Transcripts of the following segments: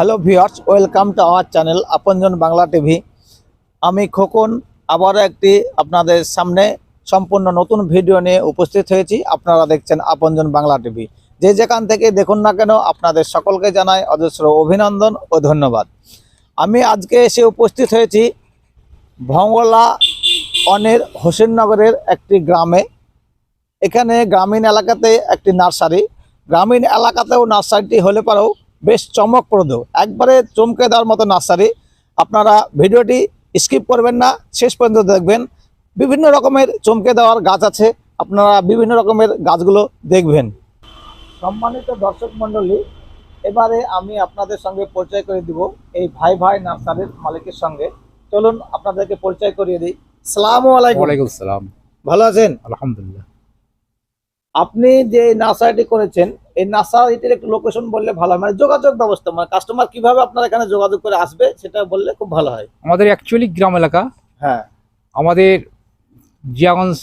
Hello viewers, welcome to our channel Apanjan Bangla TV. আমি খোকন, আবারও একটি আপনাদের সামনে সম্পূর্ণ নতুন ভিডিও নিয়ে উপস্থিত হয়েছি। আপনারা দেখছেন আপনজন বাংলা টিভি। যে যেখান থেকে দেখুন না কেন, আপনাদের সকলকে জানাই অজস্র অভিনন্দন ও ধন্যবাদ। আমি আজকে এসে উপস্থিত হয়েছি ভঙ্গলা অনের হোসেননগরের একটি গ্রামে। এখানে গ্রামীণ এলাকাতে একটি নার্সারি। গ্রামীণ এলাকাতেও নার্সারিটি হলে পরেও বেশ চমকপ্রদ। একবারে চমকে দেওয়ার মতো নার্সারি। আপনারা ভিডিওটি স্কিপ করবেন না শেষ পর্যন্ত দেখবেন। বিভিন্ন রকমের চমকে দেওয়ার গাছ আছে আপনারা বিভিন্ন রকমের গাছগুলো দেখবেন। সম্মানিত দর্শক মণ্ডলী এবারে আমি আপনাদের সঙ্গে পরিচয় করে দিব এই ভাই ভাই নার্সারির মালিকের সঙ্গে। চলুন আপনাদেরকে পরিচয় করিয়ে দিই। সালাম আলাইকুম। সালাম। ভালো আছেন? আলহামদুলিল্লাহ। আপনি যে নার্সারিটি করেছেন এই নার্সারিটির একটু লোকেশন বললে ভালো হয়। মানে যোগাযোগ ব্যবস্থা মানে কাস্টমার কীভাবে আপনার এখানে যোগাযোগ করে আসবে সেটা বললে খুব ভালো হয়। আমাদের অ্যাকচুয়ালি গ্রাম এলাকা। হ্যাঁ। আমাদের জিয়াগঞ্জ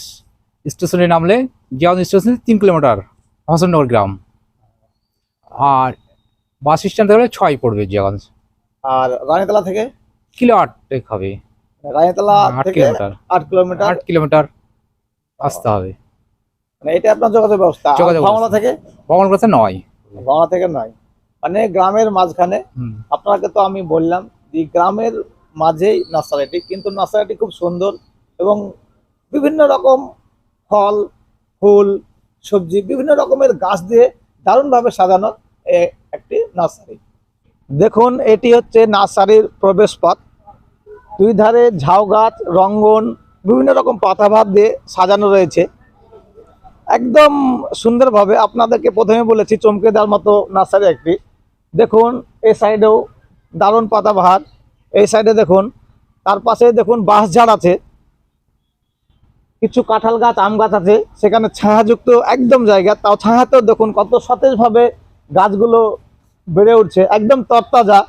স্টেশনে নামলে জিয়াগঞ্জ স্টেশন তিন কিলোমিটার হাসননগর গ্রাম। আর বাস স্ট্যান্ড থেকে ছয় পড়বে জিয়াগঞ্জ। আর রানীতলা থেকে? কিলো আট হবে। রানীতলা আট কিলোমিটার। আট কিলোমিটার। আট কিলোমিটার আসতে হবে। মানে এটা আপনার যোগাযোগ ব্যবস্থা। থেকে? ভগবান কথা নয়। ভাঙলা থেকে নয়। মানে গ্রামের মাঝখানে। আপনাকে তো আমি বললাম যে গ্রামের মাঝেই নার্সারিটি কিন্তু নার্সারিটি খুব সুন্দর এবং বিভিন্ন রকম ফল ফুল সবজি বিভিন্ন রকমের গাছ দিয়ে দারুণভাবে সাজানো একটি নার্সারি। দেখুন এটি হচ্ছে নার্সারির প্রবেশ পথ। দুই ধারে ঝাউ গাছ রঙ্গন বিভিন্ন রকম পাতাভাত দিয়ে সাজানো রয়েছে। একদম সুন্দরভাবে আপনাদেরকে প্রথমে বলেছি চমকে দেওয়ার মতো নার্সারি একটি। দেখুন, এই সাইডেও দারুণ পাতাবাহার। এই সাইডে দেখুন, তার পাশে দেখুন বাঁশ ঝাড় আছে। কিছু কাঁঠাল গাছ, আম গাছ আছে। সেখানে ছায়াযুক্ত একদম জায়গা। তাও ছায়াতেও দেখুন কত সতেজভাবে গাছগুলো বেড়ে উঠছে। একদম তরতাজা।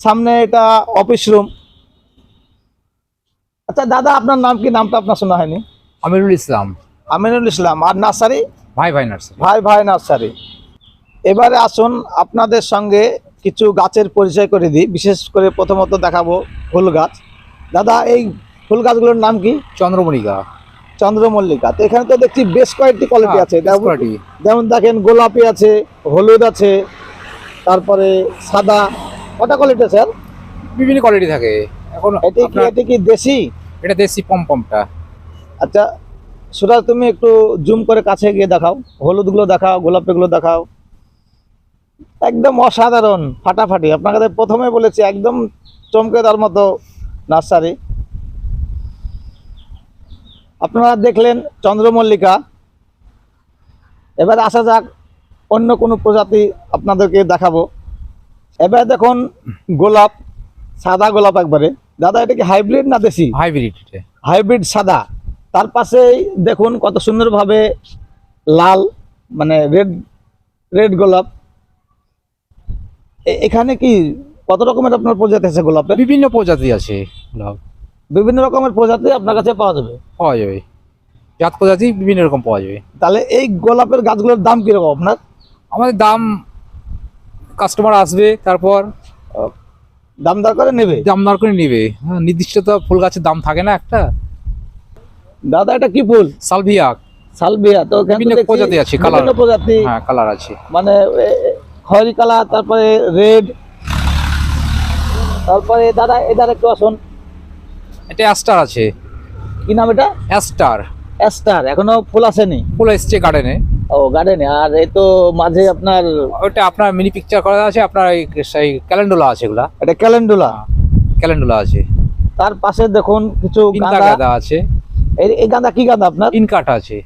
সামনে এটা অফিস রুম আচ্ছা দাদা, আপনার নাম কি? নামটা আপনার শোনা হয়নি। আমিরুল ইসলাম। আমিনুল ইসলাম আর নার্সারি? ভাই ভাই নার্সারি। ভাই ভাই নার্সারি। এবারে আসুন আপনাদের সঙ্গে কিছু গাছের পরিচয় করে দিই। বিশেষ করে প্রথমত দেখাবো ফুল গাছ। দাদা এই ফুল গাছগুলোর নাম কি? চন্দ্রমল্লিকা। চন্দ্রমল্লিকা। তো এখানে তো দেখছি বেশ কয়েকটি কোয়ালিটি আছে। হ্যাঁ, যেমন- দেখেন গোলাপি আছে হলুদ আছে তারপরে সাদা। কটা কোয়ালিটি আছে বিভিন্ন কোয়ালিটি থাকে। এখন এটি কি এটি কি দেশি? এটা দেশি পমপমটা। আচ্ছা সুরাজ তুমি একটু জুম করে কাছে গিয়ে দেখাও। হলুদগুলো দেখাও গোলাপিগুলো দেখাও। একদম অসাধারণ ফাটাফাটি। আপনাকে প্রথমে বলেছি একদম চমকে দেওয়ার মতো নার্সারি। আপনারা দেখলেন চন্দ্রমল্লিকা। এবার আসা যাক অন্য কোনো প্রজাতি আপনাদেরকে দেখাবো। এবার দেখুন গোলাপ সাদা গোলাপ একবারে। দাদা এটা কি হাইব্রিড না দেশি? হাইব্রিড হাইব্রিড সাদা। তার পাশেই দেখুন কত সুন্দরভাবে লাল মানে রেড রেড গোলাপ। এখানে কি কত রকমের আপনার প্রজাতি আছে গোলাপের? বিভিন্ন প্রজাতি আছে গোলাপ। বিভিন্ন রকমের প্রজাতি আপনার কাছে পাওয়া যাবে। পাওয়া যাবে। জাত প্রজাতি বিভিন্ন রকম পাওয়া যাবে। তাহলে এই গোলাপের গাছগুলোর দাম কীরকম আপনার? আমাদের দাম কাস্টমার আসবে তারপর দাম দর করে নেবে? দাম দর করে নেবে। হ্যাঁ, নির্দিষ্ট তো ফুল গাছের দাম থাকে না একটা। দাদা এটা কি ফুল? সালভিয়া। সালভিয়া তো বিভিন্ন প্রজাতি আছে, colour। প্রজাতি। হ্যাঁ কালার আছে। মানে খয়েরি কালার তারপরে রেড। তারপরে দাদা এদার একটু আসুন। এটা অ্যাস্টার আছে। কি নাম এটা? অ্যাস্টার। অ্যাস্টার এখনও ফুল আসেনি? ফুল এসছে গার্ডেনে ও গার্ডেনে আর এই তো মাঝে আপনার ওটা আপনার মিনি পিকচার করা আছে আপনার এই সেই ক্যালেন্ডুলা আছে এগুলা। এটা ক্যালেন্ডুলা। ক্যালেন্ডুলা আছে। তার পাশে দেখুন কিছু গাঁদা আছে। এই- গাঁদা কি গাঁদা আপনার? ইনকাট আছে।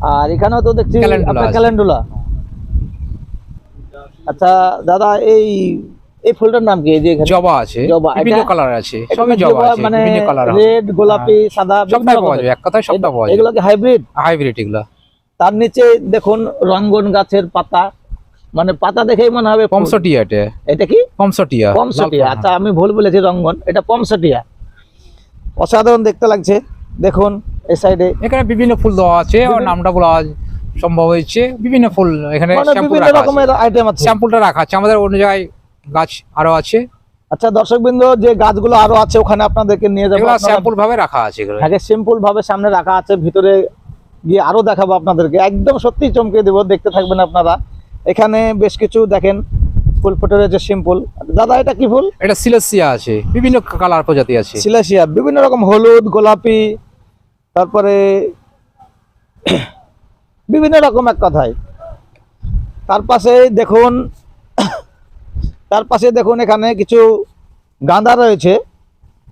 আর এখানেও তো দেখছি ক্যালেন্ডুলা আপনার ক্যালেন্ডুলা। আচ্ছা দাদা এই এই ফুলটার নাম কি? এই যে জবা আছে জবা, বিভিন্ন কালার আছে সবই জবা আছে মানে রেড গোলাপি সাদা বিভিন্ন পাওয়া। যাবে এক কথায় সবটা পাওয়া এগুলো কি হাইব্রিড হাইব্রিড এগুলা। তার নিচে দেখুন রঙ্গন গাছের পাতা। মানে পাতা দেখেই মনে হবে। পমসটিয়া এটা। এটা কি? পমসটিয়া পমসটিয়া। আচ্ছা আমি ভুল বলেছি রঙ্গন। এটা পমসটিয়া। অসাধারণ দেখতে লাগছে। দেখুন এই সাইডে এখানে বিভিন্ন ফুল দেওয়া আছে আর নামটা বলা সম্ভব হয়েছে। বিভিন্ন ফুল এখানে মানে বিভিন্ন রকমের আইটেম আছে। স্যাম্পলটা রাখা আছে আমাদের অন্য জায়গায় গাছ আরও আছে। আচ্ছা দর্শকবৃন্দ যে গাছগুলো আরও আছে ওখানে আপনাদেরকে নিয়ে যাব। স্যাম্পল ভাবে রাখা আছে আগে সিম্পল ভাবে সামনে রাখা আছে ভিতরে গিয়ে আরও দেখাবো আপনাদেরকে। একদম সত্যি চমকে দেবো দেখতে থাকবেন আপনারা। এখানে বেশ কিছু দেখেন ফুল ফুটে রয়েছে সিম্পল দাদা এটা কি ফুল? এটা সিলেসিয়া আছে বিভিন্ন কালার প্রজাতি আছে। সিলেশিয়া বিভিন্ন রকম হলুদ গোলাপি তারপরে বিভিন্ন রকম এক কথায়। তার পাশে দেখুন তার পাশে দেখুন এখানে কিছু গাঁদা রয়েছে।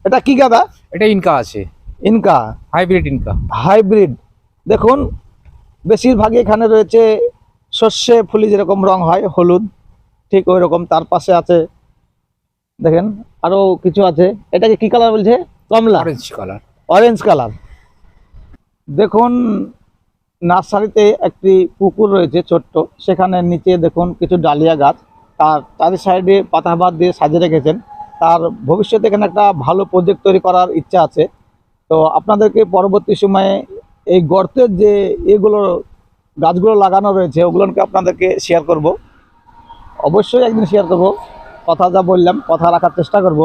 এটা কি গাঁদা? এটা ইনকা আছে। ইনকা। Hybrid Inca. হাইব্রিড। দেখুন বেশিরভাগই এখানে রয়েছে শস্যে ফুলি যেরকম রং হয় হলুদ ঠিক ওই রকম তার পাশে আছে। দেখেন আরও কিছু আছে। এটাকে কি কালার বলছে? কমলা। অরেঞ্জ কালার অরেঞ্জ কালার দেখুন, নার্সারিতে একটি পুকুর রয়েছে ছোট্ট। সেখানে নিচে দেখুন কিছু ডালিয়া গাছ। তার চারি সাইডে পাতাবাদ দিয়ে সাজিয়ে রেখেছেন। তার ভবিষ্যতে এখানে একটা ভালো প্রজেক্ট তৈরি করার ইচ্ছা আছে। তো আপনাদেরকে পরবর্তী সময়ে এই গর্তের যে এগুলো, গাছগুলো লাগানো রয়েছে, ওগুলোকে আপনাদেরকে শেয়ার করব। অবশ্যই একদিন শেয়ার করব। কথা যা বললাম, কথা রাখার চেষ্টা করব।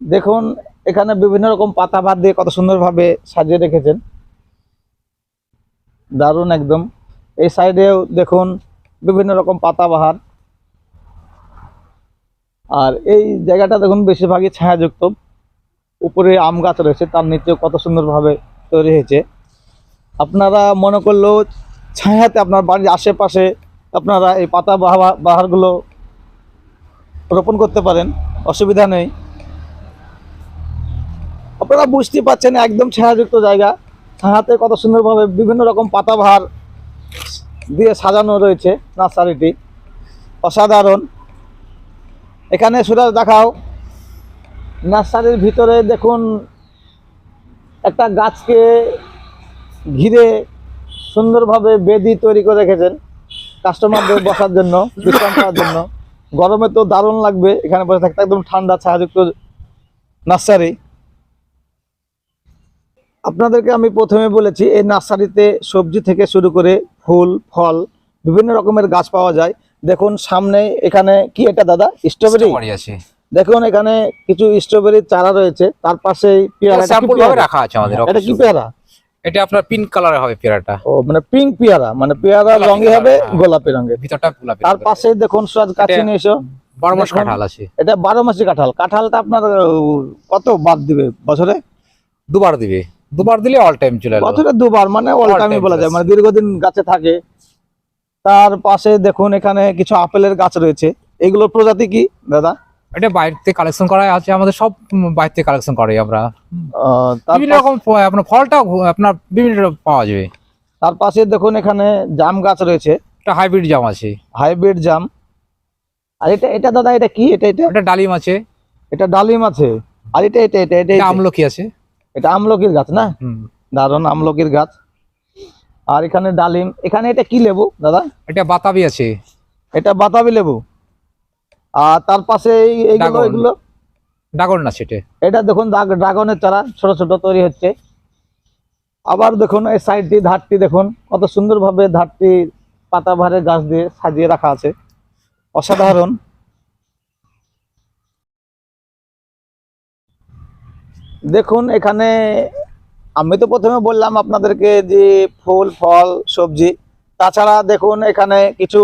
দেখুন এখানে বিভিন্ন রকম পাতা ভাত দিয়ে কত সুন্দরভাবে সাজিয়ে রেখেছেন। দারুণ একদম। এই সাইডেও দেখুন বিভিন্ন রকম পাতাবাহার আর এই জায়গাটা দেখুন বেশিরভাগই ছায়াযুক্ত। উপরে আম গাছ রয়েছে, তার নিচেও কত সুন্দরভাবে তৈরি হয়েছে। আপনারা মনে করলেও ছায়াতে আপনার বাড়ির আশেপাশে আপনারা এই পাতা বাহা বাহারগুলো রোপণ করতে পারেন, অসুবিধা নেই। আপনারা বুঝতে পারছেন একদম ছায়াযুক্ত জায়গা। ছায়াতে কত সুন্দরভাবে বিভিন্ন রকম পাতাবাহার দিয়ে সাজানো রয়েছে নার্সারিটি। অসাধারণ। এখানে সুরাজ দেখাও। নার্সারির ভিতরে দেখুন, একটা গাছকে ঘিরে সুন্দরভাবে বেদি তৈরি করে রেখেছেন কাস্টমারদের বসার জন্য, বিশ্রাম করার জন্য। গরমে তো দারুণ লাগবে এখানে বসে থাকতে, একদম ঠান্ডা ছায়াযুক্ত নার্সারি। আপনাদেরকে আমি প্রথমে বলেছি এই নার্সারিতে সবজি থেকে শুরু করে ফুল ফল বিভিন্ন রকমের গাছ পাওয়া যায়। দেখুন সামনে এখানে কি এটা দাদা? স্ট্রবেরি? আছে। দেখুন এখানে কিছু স্ট্রবেরির চারা রয়েছে। তার পাশেই পেয়ারা? রাখা আছে আমাদের এটা কি পেয়ারা? এটা আপনার পিঙ্ক কালারের হবে পেয়ারাটা। ও মানে পিঙ্ক পেয়ারা মানে পেয়ারা রঙে হবে হ্যাঁ। গোলাপি রঙের। ভিতরটা গোলাপি তার পাশে দেখুন সুরাজ কাছে নিয়ে এসো। বারো মাস কাঁঠাল আছে। এটা বারো মাসি কাঁঠাল। কাঁঠালটা আপনার কত বাদ দিবে বছরে? দুবার দিবে। দুবার দিলে অল টাইম চলে আসবে। বছরে দুবার মানে অল টাইমই বলা যায়। মানে দীর্ঘদিন গাছে থাকে। তার পাশে দেখুন এখানে কিছু আপেলের গাছ রয়েছে। এগুলোর প্রজাতি কি দাদা? এটা বাইরে থেকে কালেকশন করা আছে আমাদের সব বাইরে থেকে কালেকশন করে আমরা। বিভিন্ন রকম আপনার ফলটা আপনার বিভিন্ন রকম পাওয়া যাবে। তার পাশে দেখুন এখানে জাম গাছ রয়েছে। একটা হাইব্রিড জাম আছে। হাইব্রিড জাম। আর এটা এটা দাদা এটা কি? এটা এটা? একটা ডালিম আছে। এটা ডালিম আছে। আর এটা এটা এটা এটা এটা এটা। আমলকি আছে। এটা আমলকির গাছ না। দারুণ আমলকির গাছ। আর এখানে ডালিম এখানে এটা কি লেবু দাদা? এটা বাতাবি আছে। এটা বাতাবি লেবু। আর তার পাশে এই- এইগুলো। এগুলো? ড্রাগন আছে এটা। এটা দেখুন ড্রাগ- ড্রাগনের চারা ছোট ছোট তৈরি হচ্ছে। আবার দেখুন এই সাইডটি ধারটি দেখুন কত সুন্দরভাবে ধারটি পাতাবাহারের গাছ দিয়ে সাজিয়ে রাখা আছে। অসাধারণ। দেখুন এখানে আমি তো প্রথমে বললাম আপনাদেরকে যে ফুল ফল সবজি। তাছাড়া দেখুন এখানে কিছু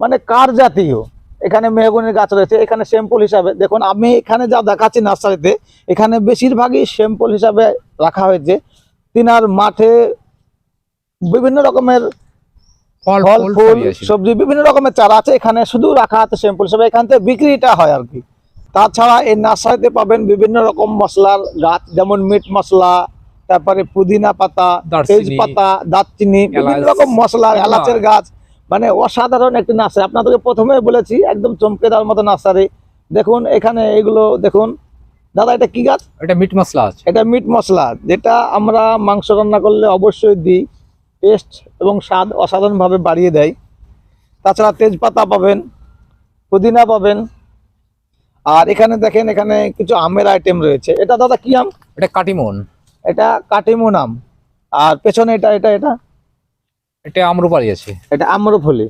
মানে কার জাতীয়। এখানে মেহগুনির গাছ রয়েছে এখানে শ্যাম্পুল হিসাবে। দেখুন আমি এখানে যা দেখাচ্ছি নার্সারিতে এখানে বেশিরভাগই শ্যাম্পুল হিসাবে রাখা হয়েছে। তিনার মাঠে বিভিন্ন রকমের ফল ফল। সবজি বিভিন্ন রকমের চারা আছে। এখানে শুধু রাখা আছে স্যাম্পল হিসাবে এখান থেকে বিক্রিটা হয় আর কি। তাছাড়া এই নার্সারিতে পাবেন বিভিন্ন রকম মশলার গাছ যেমন মিট মশলা তারপরে পুদিনা পাতা তেজপাতা দারচিনি বিভিন্ন রকম মশলা এগুলো এলাচের গাছ। মানে অসাধারণ একটি নার্সারি আপনাদেরকে প্রথমে বলেছি একদম চমকে দেওয়ার মতো নার্সারি দেখুন এখানে এগুলো দেখুন। দাদা এটা কি গাছ? এটা মিট মশলা আছে। এটা মিট মশলা যেটা আমরা মাংস রান্না করলে অবশ্যই দিই। টেস্ট এবং স্বাদ অসাধারণভাবে বাড়িয়ে দেয়। তাছাড়া তেজপাতা পাবেন পুদিনা পাবেন আর এখানে দেখেন এখানে কিছু আমের আইটেম রয়েছে। এটা দাদা কি আম? এটা কাটিমন। এটা কাটিমন আম। আর পেছনে এটা এটা এটা? এটা আমরুপালি আছে। এটা আম্রফলি।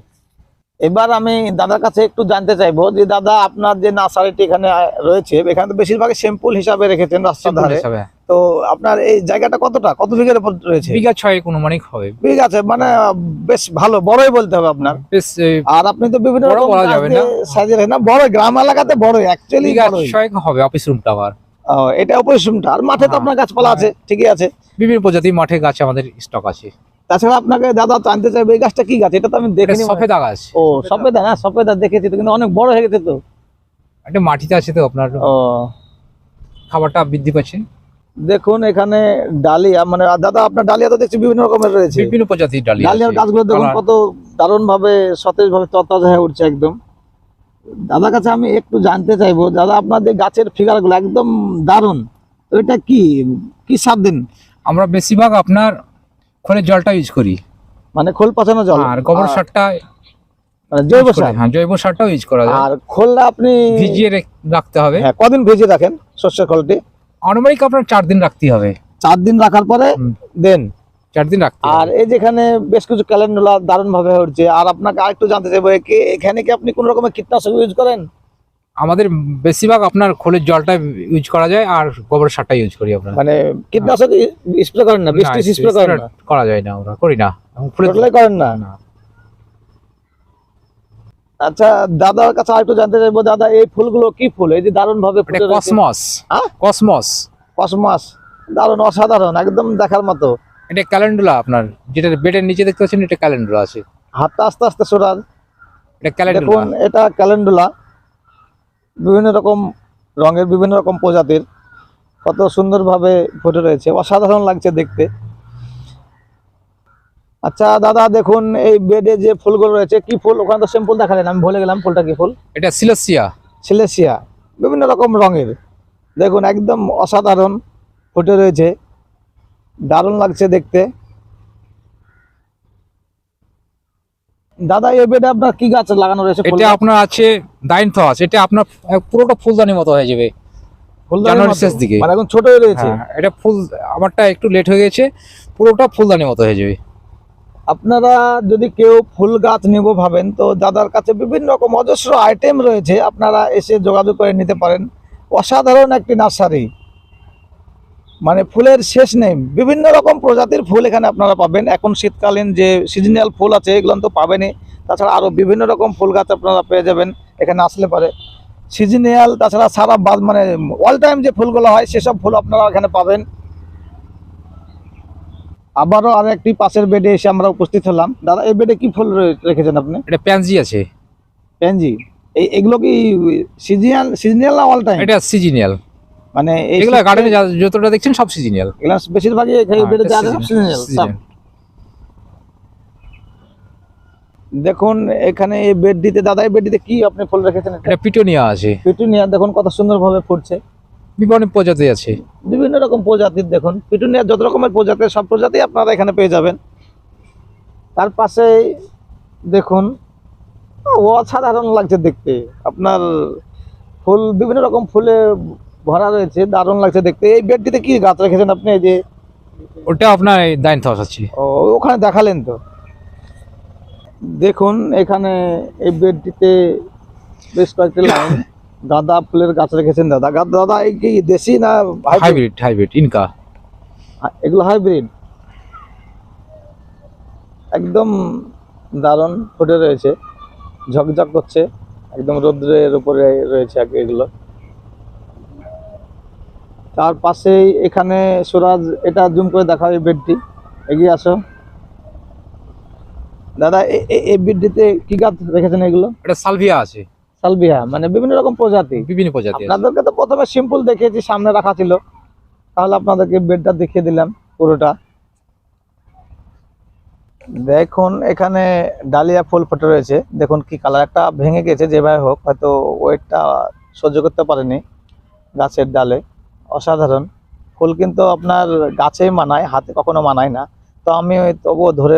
এবার আমি দাদার কাছে একটু জানতে চাইব যে দাদা আপনার যে নার্সারিটি এখানে রয়েছে এখানে তো বেশিরভাগ স্যাম্পল হিসাবে রেখেছেন রাস্তার ধারে। তো আপনার এই জায়গাটা কতটা? কত বিঘের উপর রয়েছে? বিঘা ছয় কোনো অনুমানিক হবে। ঠিক আছে মানে বেশ ভালো বড়ই বলতে হবে আপনার। আর আপনি তো বিভিন্ন রকম দিয়ে না। বড় গ্রাম এলাকাতে বড় অ্যাকচুয়ালি ছয় হবে অফিস রুমটা আবার। এটা অপরিসীমটা আর মাঠে তো হ্যাঁ, আপনার গাছপালা আছে ঠিকই আছে। বিভিন্ন প্রজাতির মাঠে গাছ আমাদের স্টক আছে। তাছাড়া আপনাকে দাদা জানতে চাইবে এই গাছটা কি গাছ? এটা তো আমি দেখিনি সফেদা গাছ। ও সফেদা না সফেদা দেখেছি তো কিন্তু অনেক বড় হয়ে গেছে তো। এটা মাটিতে আছে তো আপনার। ও। খাবারটা বৃদ্ধি পাচ্ছে। দেখুন এখানে ডালিয়া মানে দাদা আপনার ডালিয়া তো দেখছি বিভিন্ন রকমের রয়েছে। বিভিন্ন প্রজাতির ডালি ডালিয়ার গাছগুলো দেখুন কত দারুণ ভাবে সতেজ ভাবে তরতাজা হয়ে উঠছে একদম। দাদার কাছে আমি একটু জানতে চাইব দাদা আপনার যে গাছের ফিগারগুলো একদম দারুণ। এটা কি? কি দিন? আমরা বেশিরভাগ আপনার খোলের জলটা ইউজ করি। মানে খোল পচানো জল? আর গোবর সারটা মানে জৈব সার? হ্যাঁ জৈব সারটাও ইউজ করা যায়। আর খোলটা আপনি ভিজিয়ে রাখতে হবে। হ্যাঁ, কদিন ভিজিয়ে রাখেন শস্যের খোলটি? আনুমানিক আপনার চার দিন রাখতে হবে। চার দিন রাখার পরে দেন। চার দিন রাখতে আর এই যেখানে বেশ কিছু ক্যালেন্ডুলা দারুণ ভাবে উঠছে আর আপনাকে আরেকটু জানতে চাইব এখানে কি আপনি কোন রকমের কীটনাশক ইউজ করেন? আমাদের বেশিরভাগ আপনার খোলের জলটা ইউজ করা যায় আর গোবর সারটা ইউজ করি আমরা। মানে কীটনাশক স্প্রে করেন না বৃষ্টি স্প্রে করেন না? করা যায় না আমরা করি না। টোটালি করেন না? না। আচ্ছা দাদার কাছে আরেকটু জানতে চাইব দাদা এই ফুলগুলো কি ফুল? এই যে দারুণ ভাবে কসমস। হ্যাঁ? কসমস। কসমাস। দারুণ অসাধারণ একদম দেখার মতো। এটা ক্যালেন্ডুলা আপনার। যেটা বেডের নিচে দেখতে পাচ্ছেন এটা ক্যালেন্ডুলা আছে। হাতটা আস্তে আস্তে সরান। এটা ক্যালেন্ডুলা। এটা ক্যালেন্ডুলা। বিভিন্ন রকম রঙের বিভিন্ন রকম প্রজাতির কত সুন্দরভাবে ফুটে রয়েছে। অসাধারণ লাগছে দেখতে। আচ্ছা দাদা দেখুন এই বেডে যে ফুলগুলো রয়েছে কি ফুল? ওখানে তো সিম্পল দেখালেন আমি ভুলে গেলাম ফুলটা কি ফুল? এটা সিলেসিয়া। সিলেসিয়া। বিভিন্ন রকম রঙের। দেখুন একদম অসাধারণ ফুটে রয়েছে। দারুণ লাগছে দেখতে। দাদা এই বেডে আপনার কি গাছ লাগানো রয়েছে এটা আপনার আছে দাইনথস এটা আপনার পুরোটা ফুলদানি মতো হয়ে যাবে। ফুলদানির জানুয়ারির শেষ দিকে। মানে এখন ছোটই রয়েছে? হ্যাঁ, এটা ফুল আমারটা একটু লেট হয়ে গেছে পুরোটা ফুলদানি মতো হয়ে যাবে। আপনারা যদি কেউ ফুল গাছ নেব ভাবেন তো দাদার কাছে বিভিন্ন রকম অজস্র আইটেম রয়েছে আপনারা এসে যোগাযোগ করে নিতে পারেন। অসাধারণ একটি নার্সারি। মানে ফুলের শেষ নেই। বিভিন্ন রকম প্রজাতির ফুল এখানে আপনারা পাবেন। এখন শীতকালীন যে সিজনাল ফুল আছে এগুলো তো পাবেনই তাছাড়া আরও বিভিন্ন রকম ফুল গাছ আপনারা পেয়ে যাবেন এখানে আসলে পারে। সিজনাল তাছাড়া সারা বাদ মানে অল টাইম যে ফুলগুলো হয় সেসব ফুল আপনারা এখানে পাবেন। আবারও আর একটি পাশের বেডে এসে আমরা উপস্থিত হলাম। দাদা এই বেডে কি ফুল রেখেছেন আপনি? এটা প্যানজি আছে। পেনজি এই এগুলো কি সিজনাল সিজনাল না অল টাইম এটা সিজনিয়াল মানে এই এগুলো গার্ডেনে যতটা দেখছেন সব সিজনিয়াল এগুলো বেশিরভাগই এখানে বেডে যা সব seasonal, সব। দেখুন এখানে এই বেডটিতে দাদা এই বেডটিতে কি আপনি ফুল রেখেছেন এটা? পিটোনিয়া আছে। পিটুনিয়া দেখুন কত সুন্দরভাবে ফুটছে। বিভিন্ন প্রজাতি আছে। বিভিন্ন রকম প্রজাতির দেখুন। পিটুনিয়া যত রকমের প্রজাতি সব প্রজাতি আপনারা এখানে পেয়ে যাবেন। তার পাশে দেখুন অসাধারণ লাগছে দেখতে। আপনার ফুল বিভিন্ন রকম ফুলে ভরা রয়েছে দারুণ লাগছে দেখতে। এই বেডটিতে কি গাছ রেখেছেন আপনি? এই যে ওটা আপনার দাইনথস আছে। ও, ওখানে দেখালেন তো। দেখুন এখানে এই বেডটিতে বেশ কয়েকটি লাইন গাঁদা ফুলের গাছ রেখেছেন দাদা। গাঁদা দাদা এই কি দেশি না হাইব্রিড হাইব্রিড ইনকা। এগুলো হাইব্রিড একদম দারুণ ফুটে রয়েছে। ঝকঝক করছে। একদম রৌদ্রের উপরে রয়েছে এগুলো। তার পাশেই এখানে সুরাজ এটা জুম করে দেখা এই বেডটি। এগিয়ে আসো। দাদা এই বেডটিতে কি গাছ রেখেছেন এগুলো? এটা সালভিয়া আছে। সালভিয়া মানে বিভিন্ন রকম প্রজাতি। বিভিন্ন প্রজাতি আপনাদেরকে তো প্রথমে সিম্পল দেখিয়েছি সামনে রাখা ছিল। তাহলে আপনাদেরকে বেডটা দেখিয়ে দিলাম পুরোটা। দেখুন এখানে ডালিয়া ফুল ফুটে রয়েছে। দেখুন কি কালার একটা ভেঙে গেছে যেভাবে হোক হয়তো ওয়েটটা সহ্য করতে পারেনি গাছের ডালে। অসাধারণ। ফুল কিন্তু আপনার গাছেই মানায়, হাতে কখনো মানায় না। তো আমি ওই তবুও ধরে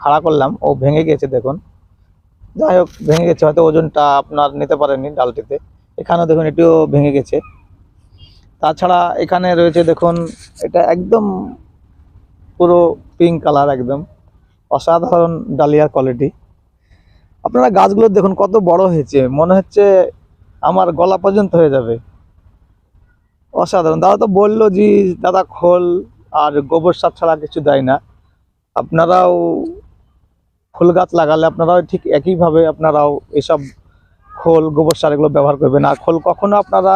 খাড়া করলাম। ও ভেঙে গেছে দেখুন। যাই হোক, ভেঙে গেছে। হয়তো ওজনটা আপনার নিতে পারেনি ডালটিতে। এখানেও দেখুন, এটিও ভেঙে গেছে। তাছাড়া এখানে রয়েছে দেখুন, এটা একদম পুরো পিঙ্ক কালার একদম। অসাধারণ ডালিয়ার কোয়ালিটি আপনারা গাছগুলো দেখুন, কত বড় হয়েছে। মনে হচ্ছে আমার গলা পর্যন্ত হয়ে যাবে। অসাধারণ। দাদা তো বলল যে, দাদা খোল, আর গোবর সার ছাড়া কিছু দেয় না। আপনারাও ফুল গাছ লাগালে আপনারাও ঠিক একইভাবে আপনারাও এসব খোল, গোবর সার এগুলো ব্যবহার করবেন। আর খোল কখনো আপনারা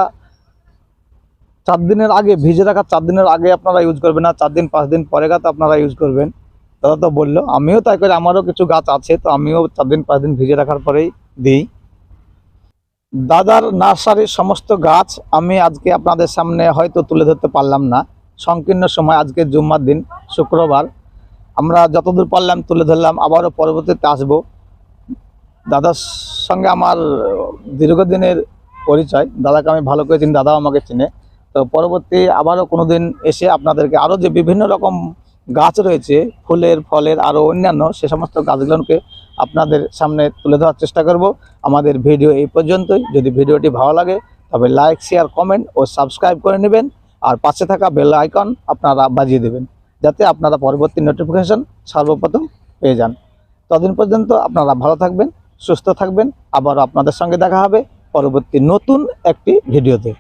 চার দিনের আগে, ভিজে রাখা চার দিনের আগে আপনারা ইউজ করবেন না, চার দিন, পাঁচ দিন পরে গাছ আপনারা ইউজ করবেন। দাদা তো বলল, আমিও তাই করে, আমারও কিছু গাছ আছে, তো আমিও চার দিন, পাঁচ দিন ভিজে রাখার পরেই দিই। দাদার নার্সারির সমস্ত গাছ আমি আজকে আপনাদের সামনে হয়তো তুলে ধরতে পারলাম না। সংকীর্ণ সময় আজকে জুম্মার দিন, শুক্রবার। আমরা যতদূর পারলাম তুলে ধরলাম, আবারও পরবর্তীতে আসব। দাদার সঙ্গে আমার দীর্ঘদিনের পরিচয়, দাদাকে আমি ভালো করে চিনি, দাদাও আমাকে চিনে। তো পরবর্তী আবারও কোনো দিন এসে আপনাদেরকে আরও যে বিভিন্ন রকম গাছ রয়েছে, ফুলের, ফলের আরও অন্যান্য সে সমস্ত গাছগুলোকে আপনাদের সামনে তুলে ধরার চেষ্টা করব। আমাদের ভিডিও এই পর্যন্তই। যদি ভিডিওটি ভালো লাগে, তবে লাইক, শেয়ার, কমেন্ট ও সাবস্ক্রাইব করে নেবেন। আর পাশে থাকা বেল আইকন আপনারা বাজিয়ে দেবেন, যাতে আপনারা পরবর্তী নোটিফিকেশন সর্বপ্রথম পেয়ে যান। ততদিন পর্যন্ত আপনারা ভালো থাকবেন, সুস্থ থাকবেন। আবার আপনাদের সঙ্গে দেখা হবে পরবর্তী নতুন একটি ভিডিওতে।